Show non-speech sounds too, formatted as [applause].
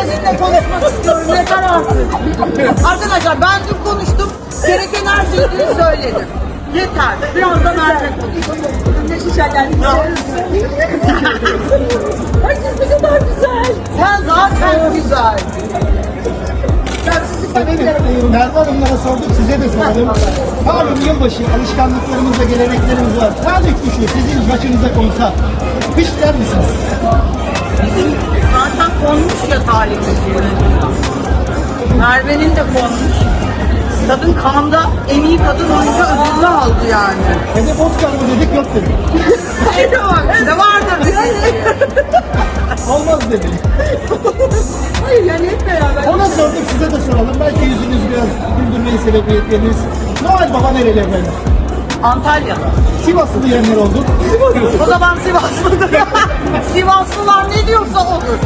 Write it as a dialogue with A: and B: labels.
A: sizinle konuşmak istiyorum. Yeter artık. Arkadaşlar ben dün konuştum. Gereken her şeyi söyledim. Yeter. Birazdan Merve konuşsun. Ne şişerler Herkes ne kadar güzel. Sen zaten güzel.
B: Merve Hanımlara sorduk, size de soralım. Malum yılbaşı alışkanlıklarımız ve geleneklerimiz var. Talih kuşu sizin başınıza konsa, hiç der misiniz?
A: Konmuş ya talihimiz. Merve'nin de konmuş. Kadın kanda en iyi kadın oyuncu ödülünü aldı yani.
B: Hedef Oscar mı dedik yok dedik.
A: Ne var? Ne vardır? [laughs]
B: Olmaz dedi.
A: Hayır yani hep beraber.
B: Ona sorduk, size de soralım. Belki yüzünüz biraz güldürmeyi sebebiyetleriniz. Noel Baba nereli efendim?
A: Antalya'da.
B: Sivaslı diyenler oldu.
A: O zaman Sivaslı'dır. [laughs] Sivaslılar ne diyorsa odur.